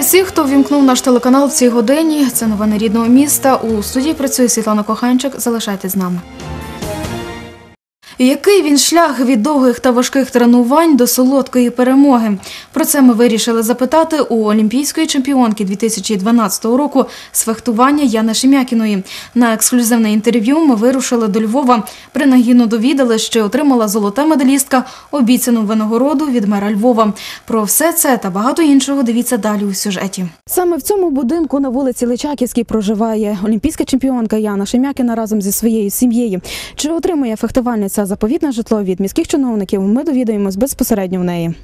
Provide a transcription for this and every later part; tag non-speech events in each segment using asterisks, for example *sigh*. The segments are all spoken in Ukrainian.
Вітаю всіх, хто вімкнув наш телеканал в цій годині. Це новини рідного міста. У студії працює Світлана Коханчик. Залишайтесь з нами. Який він шлях від довгих та важких тренувань до солодкої перемоги? Про це ми вирішили запитати у олімпійської чемпіонки 2012 року з фехтування Яни Шем'якіної. На ексклюзивне інтерв'ю ми вирушили до Львова. Принагідно довідали, що отримала золота медалістка обіцяну винагороду від мера Львова. Про все це та багато іншого дивіться далі у сюжеті. Саме в цьому будинку на вулиці Личаківській проживає олімпійська чемпіонка Яна Шем'якіна разом зі своєю сім'єю. Чи отримує фехтувальниця заповітне житло від міських чиновників? Ми довідаємось безпосередньо в неї.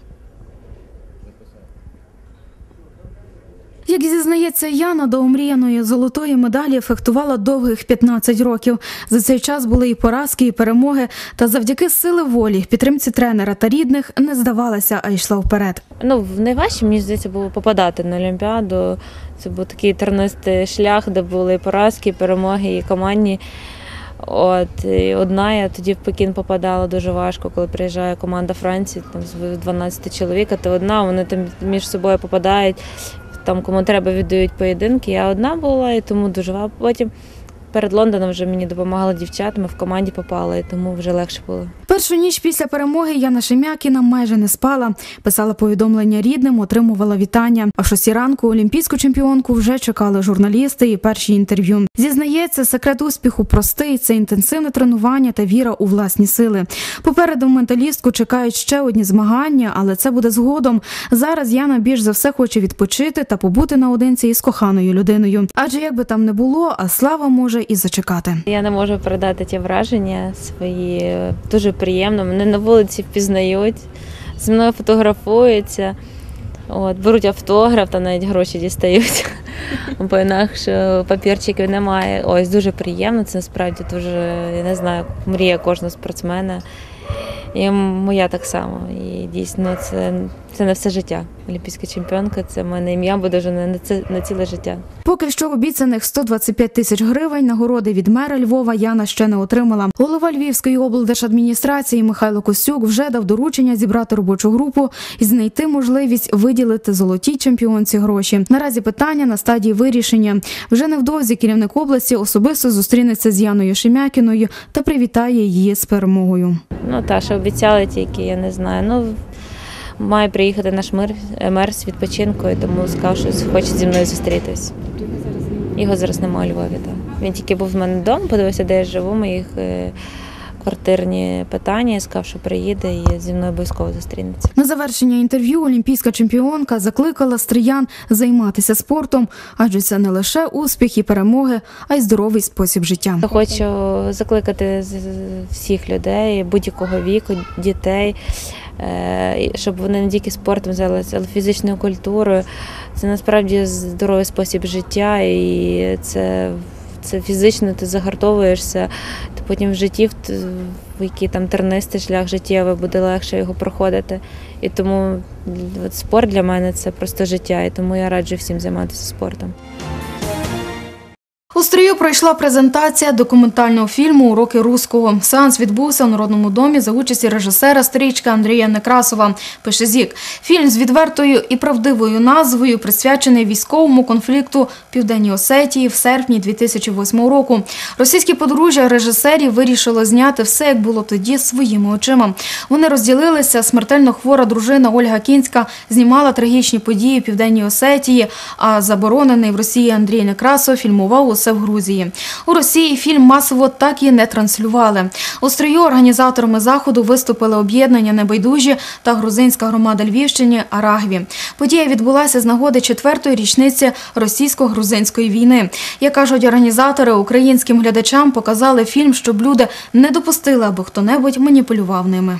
Як зізнається Яна, до омріяної золотої медалі фехтувала довгих 15 років. За цей час були і поразки, і перемоги. Та завдяки сили волі, підтримці тренера та рідних не здавалася, а йшла вперед. Ну, найважче, мені здається, було попадати на Олімпіаду. Це був такий тернистий шлях, де були поразки, перемоги, і командні. От, і одна я тоді в Пекін попадала дуже важко, коли приїжджає команда Франції, там з 12 чоловік, а ти одна, вони там між собою попадають, там кому треба віддають поєдинки. Я одна була, і тому дуже. Потім перед Лондоном вже мені допомагали дівчата, ми в команді попали, тому вже легше було. Першу ніч після перемоги Яна Шем'якіна майже не спала, писала повідомлення рідним, отримувала вітання. А в ранку олімпійську чемпіонку вже чекали журналісти і перші інтерв'ю. Зізнається, секрет успіху простий це інтенсивне тренування та віра у власні сили. Попереду менталістку чекають ще одні змагання, але це буде згодом. Зараз Яна більш за все хоче відпочити та побути наодинці із коханою людиною. Адже як би там не було, а слава може і зачекати. Я не можу передати ті враження свої. Дуже приємно. Мене на вулиці впізнають, зі мною фотографуються, от, беруть автограф та навіть гроші дістають. *laughs* Бо інакше папірчиків немає. Ось дуже приємно. Це насправді дуже, я не знаю, мрія кожного спортсмена. І моя так само. І дійсно це, це не все життя. Олімпійська чемпіонка це в мене ім'я буде вже не, це, не ціле життя. Поки що обіцяних 125 тисяч гривень нагороди від мера Львова Яна ще не отримала. Голова Львівської облдержадміністрації Михайло Костюк вже дав доручення зібрати робочу групу і знайти можливість виділити золотій чемпіонці гроші. Наразі питання на стадії вирішення. Вже невдовзі керівник області особисто зустрінеться з Яною Шемякіною та привітає її з перемогою. Ну та що обіцяли тільки, я не знаю. Ну має приїхати наш мер, мер з відпочинку, і тому сказав, що хоче зі мною зустрітись. Його зараз немає у Львові. Так. Він тільки був в мене вдома, подивився, де я живу, моїх е, квартирні питання, і сказав, що приїде і зі мною обов'язково зустрінеться. На завершення інтерв'ю олімпійська чемпіонка закликала стриян займатися спортом, адже це не лише успіх і перемоги, а й здоровий спосіб життя. Хочу закликати всіх людей будь-якого віку, дітей. Е, щоб вони не тільки спортом займалися, але фізичною культурою. Це насправді здоровий спосіб життя, і це це фізично ти загартовуєшся, ти потім в житті, в який там тернистий шлях життєвий, буде легше його проходити. І тому от, спорт для мене це просто життя, і тому я раджу всім займатися спортом. У стрію пройшла презентація документального фільму Уроки руського. Сеанс відбувся у Народному домі за участі режисера стрічка Андрія Некрасова. Пише Зік. Фільм з відвертою і правдивою назвою присвячений військовому конфлікту Південній Осетії в серпні 2008 року. Російські подружжя режисерів вирішило зняти все, як було тоді, своїми очима. Вони розділилися. Смертельно хвора дружина Ольга Кінська знімала трагічні події Південній Осетії, а заборонений в Росії Андрій Некрасов фільмував усе в Грузії. У Росії фільм масово так і не транслювали. У строю організаторами заходу виступили об'єднання Небайдужі та грузинська громада Львівщини Арагві. Подія відбулася з нагоди четвертої річниці російсько-грузинської війни. Як кажуть організатори, українським глядачам показали фільм, щоб люди не допустили, аби хто-небудь маніпулював ними.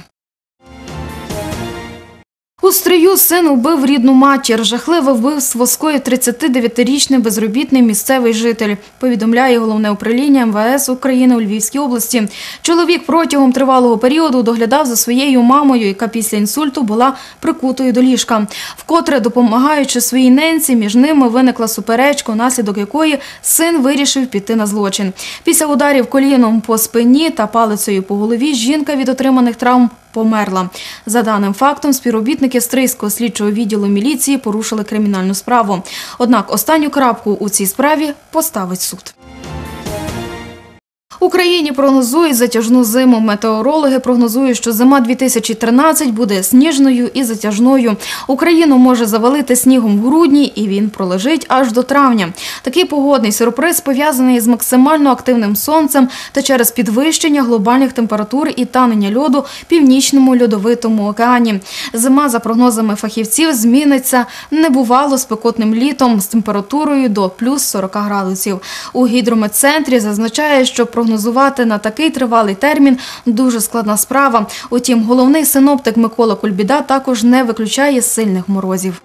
У стрию син убив рідну матір. Жахливе вбивство скоїв 39-річний безробітний місцевий житель, повідомляє головне управління МВС України у Львівській області. Чоловік протягом тривалого періоду доглядав за своєю мамою, яка після інсульту була прикутою до ліжка. Вкотре допомагаючи своїй ненці, між ними виникла суперечка, наслідок якої син вирішив піти на злочин. Після ударів коліном по спині та палицею по голові жінка від отриманих травм померла. За даним фактом, співробітники Стрийського слідчого відділу міліції порушили кримінальну справу. Однак останню крапку у цій справі поставить суд. Україні прогнозують затяжну зиму. Метеорологи прогнозують, що зима 2013 буде сніжною і затяжною. Україну може завалити снігом в грудні, і він пролежить аж до травня. Такий погодний сюрприз пов'язаний з максимально активним сонцем та через підвищення глобальних температур і танення льоду північному льодовитому океані. Зима, за прогнозами фахівців, зміниться небувало спекотним літом з температурою до плюс 40 градусів. У гідрометцентрі зазначає, що прогнозувати на такий тривалий термін дуже складна справа. Утім, головний синоптик Микола Кульбіда також не виключає сильних морозів.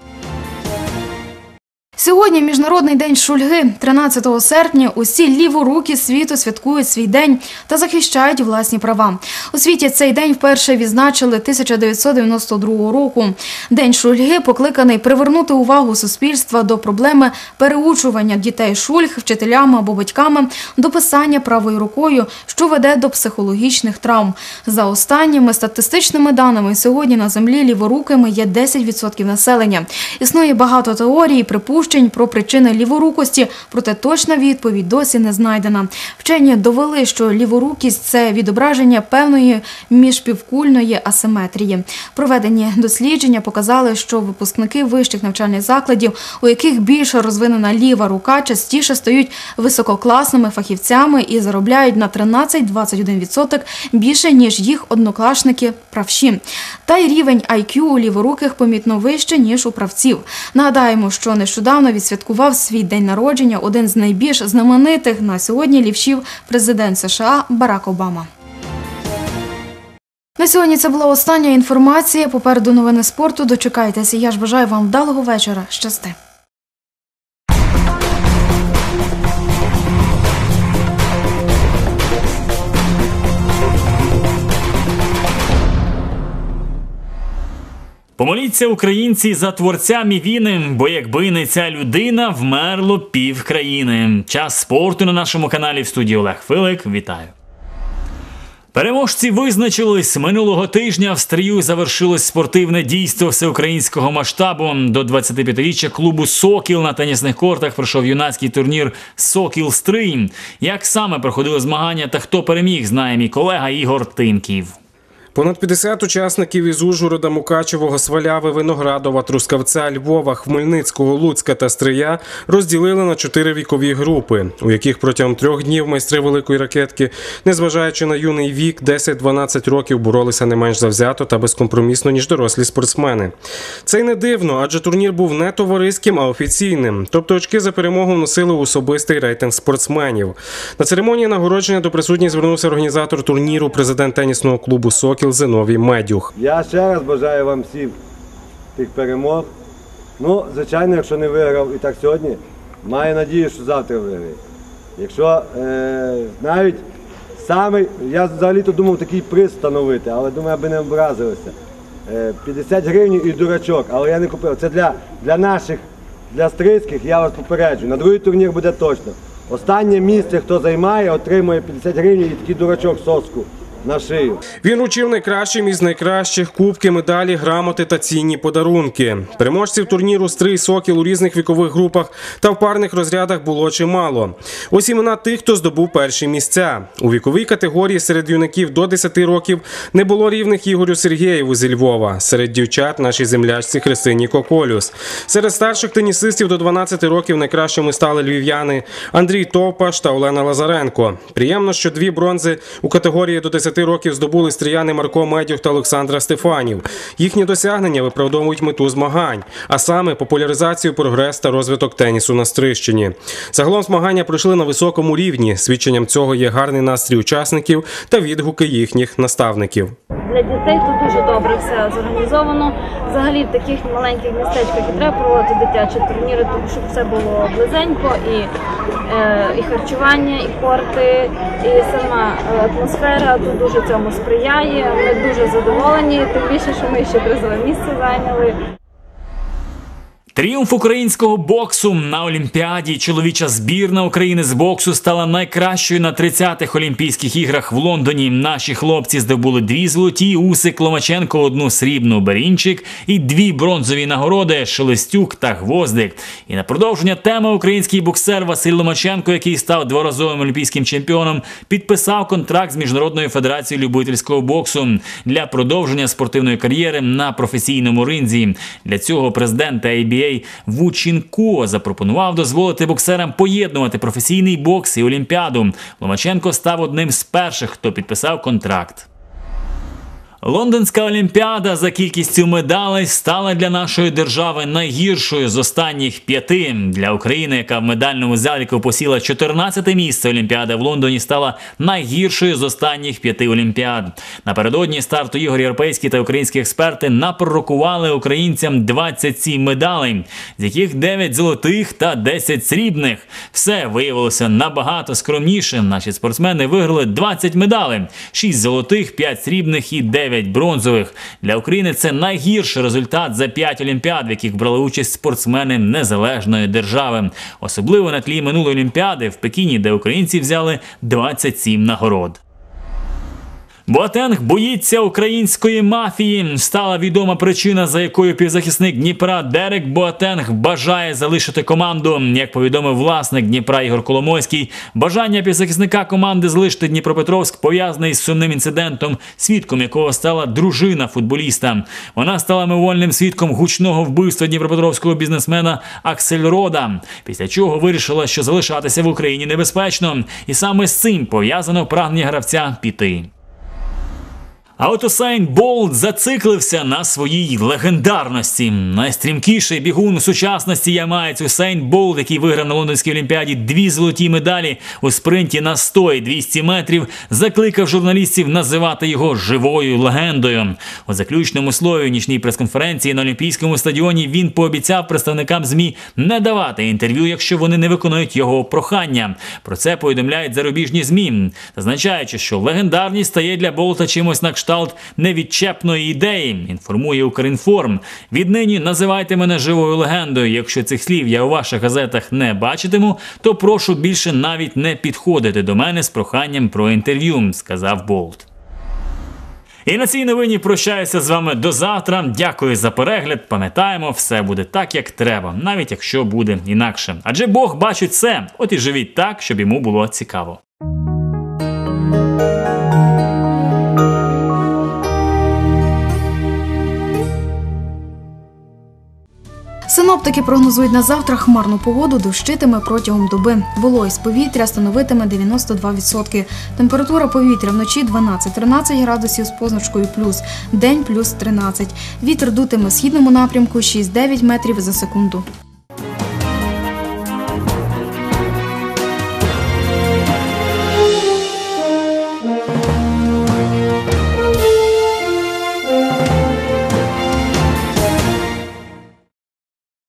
Сьогодні міжнародний день шульги. 13 серпня усі ліворуки світу святкують свій день та захищають власні права. У світі цей день вперше відзначили 1992 року. День шульги покликаний привернути увагу суспільства до проблеми переучування дітей шульг вчителями або батьками до писання правою рукою, що веде до психологічних травм. За останніми статистичними даними, сьогодні на землі ліворукими є 10% населення. Існує багато теорій, і припущень про причини ліворукості, проте точна відповідь досі не знайдена. Вчені довели, що ліворукість це відображення певної міжпівкульної асиметрії. Проведені дослідження показали, що випускники вищих навчальних закладів, у яких більше розвинена ліва рука, частіше стають висококласними фахівцями і заробляють на 13-21% більше ніж їх однокласники правші. Та й рівень IQ у ліворуких помітно вище ніж у правців. Нагадаємо, що нещодавно відсвяткував свій день народження один з найбільш знаменитих на сьогодні лівшів президент США Барак Обама. На сьогодні це була остання інформація. Попереду новини спорту. Дочекайтеся. Я ж бажаю вам вдалого вечора. Щасти. Помоліться українці за творця Мівіни, бо якби не ця людина, вмерло пів країни. Час спорту на нашому каналі в студії Олег Филик. Вітаю. Переможці визначились минулого тижня. В стрію завершилось спортивне дійство всеукраїнського масштабу. До 25-річчя клубу Сокіл на тенісних кортах пройшов юнацький турнір Сокіл Стрий. Як саме проходили змагання та хто переміг, знає мій колега Ігор Тимків. Понад 50 учасників із Ужгорода, Мукачевого, Сваляви, Виноградова, Трускавця, Львова, Хмельницького, Луцька та Стрия розділили на чотири вікові групи, у яких протягом трьох днів майстри великої ракетки, незважаючи на юний вік, 10-12 років боролися не менш завзято та безкомпромісно, ніж дорослі спортсмени. Це й не дивно, адже турнір був не товариським, а офіційним. Тобто очки за перемогу вносили у особистий рейтинг спортсменів. На церемонії нагородження до присутніх звернувся організатор турніру, президент тенісного клубу Сокіл Зиновій Медюх. Я ще раз бажаю вам всім тих перемог. Ну, звичайно, якщо не виграв і так сьогодні, маю надію, що завтра виграє. Якщо е, навіть самий, я взагалі-то думав такий приз встановити, але думаю, аби не образилися. Е, 50 гривень і дурачок, але я не купив. Це для, для наших, для стрийських, я вас попереджую. На другий турнір буде точно. Останнє місце, хто займає, отримує 50 гривень і такий дурачок соску на шию. Він вручив найкращим із найкращих кубки, медалі, грамоти та цінні подарунки. Переможців турніру «Стрий Сокіл у різних вікових групах та в парних розрядах було чимало. Ось імена тих, хто здобув перші місця. У віковій категорії серед юнаків до 10 років не було рівних Ігорю Сергієву зі Львова. Серед дівчат нашій землячці Христині Коколюс. Серед старших тенісистів до 12 років найкращими стали львів'яни Андрій Товпаш та Олена Лазаренко. Приємно, що дві бронзи у категорії до 10 років здобули стріяни Марко Медюх та Олександра Стефанів. Їхні досягнення виправдовують мету змагань, а саме популяризацію, прогрес та розвиток тенісу на Стрищині. Загалом змагання пройшли на високому рівні. Свідченням цього є гарний настрій учасників та відгуки їхніх наставників. Для дітей тут дуже добре все зорганізовано. Взагалі в таких маленьких містечках і треба проводити дитячі турніри, тому щоб все було близенько, і, е, і харчування, і корти, і сама е, атмосфера тут дуже цьому сприяє. Ми дуже задоволені, тим більше, що ми ще призове місце зайняли. Тріумф українського боксу на Олімпіаді. Чоловіча збірна України з боксу стала найкращою на 30-х Олімпійських іграх в Лондоні. Наші хлопці здобули дві золоті, Усик Ломаченко, одну срібну Берінчик і дві бронзові нагороди Шелестюк та Гвоздик. І на продовження теми український боксер Василь Ломаченко, який став дворазовим олімпійським чемпіоном, підписав контракт з Міжнародною федерацією любительського боксу для продовження спортивної кар'єри на професійному ринзі. Для цього президент ABA Вучінко запропонував дозволити боксерам поєднувати професійний бокс і олімпіаду. Ломаченко став одним з перших, хто підписав контракт. Лондонська олімпіада за кількістю медалей стала для нашої держави найгіршою з останніх п'яти. Для України, яка в медальному заліку посіла 14 місце, Олімпіада в Лондоні стала найгіршою з останніх п'яти олімпіад. Напередодні старту ігор європейські та українські експерти напророкували українцям 27 медалей, з яких 9 золотих та 10 срібних. Все виявилося набагато скромніше. Наші спортсмени виграли 20 медалей, 6 золотих, 5 срібних і 9 бронзових. Для України це найгірший результат за 5 олімпіад, в яких брали участь спортсмени незалежної держави. Особливо на тлі минулої олімпіади в Пекіні, де українці взяли 27 нагород. Боатенг боїться української мафії. Стала відома причина, за якою півзахисник Дніпра Дерек Боатенг бажає залишити команду. Як повідомив власник Дніпра Ігор Коломойський, бажання півзахисника команди залишити Дніпропетровськ пов'язаний з сумним інцидентом, свідком якого стала дружина футболіста. Вона стала мивольним свідком гучного вбивства дніпропетровського бізнесмена Аксельрода. Після чого вирішила, що залишатися в Україні небезпечно, і саме з цим пов'язано прагнення гравця піти. А от Усейн Болт зациклився на своїй легендарності. Найстрімкіший бігун у сучасності ямаєць Усейн Болт, який виграв на Лондонській олімпіаді дві золоті медалі у спринті на 100 і 200 метрів, закликав журналістів називати його живою легендою. У заключному слові нічній прес-конференції на Олімпійському стадіоні він пообіцяв представникам ЗМІ не давати інтерв'ю, якщо вони не виконують його прохання. Про це повідомляють зарубіжні ЗМІ, зазначаючи, що легендарність стає для Болта чимось на кшталт невідчепної ідеї, інформує Укрінформ. Віднині називайте мене живою легендою. Якщо цих слів я у ваших газетах не бачитиму, то прошу більше навіть не підходити до мене з проханням про інтерв'ю, сказав Болт. І на цій новині прощаюся з вами до завтра. Дякую за перегляд. Пам'ятаємо, все буде так, як треба, навіть якщо буде інакше. Адже Бог бачить все, от і живіть так, щоб йому було цікаво. Синоптики прогнозують на завтра хмарну погоду, дощитиме протягом доби. Вологість повітря становитиме 92%. Температура повітря вночі 12-13 градусів з позначкою плюс, день плюс 13. Вітер дутиме східному напрямку 6-9 метрів за секунду.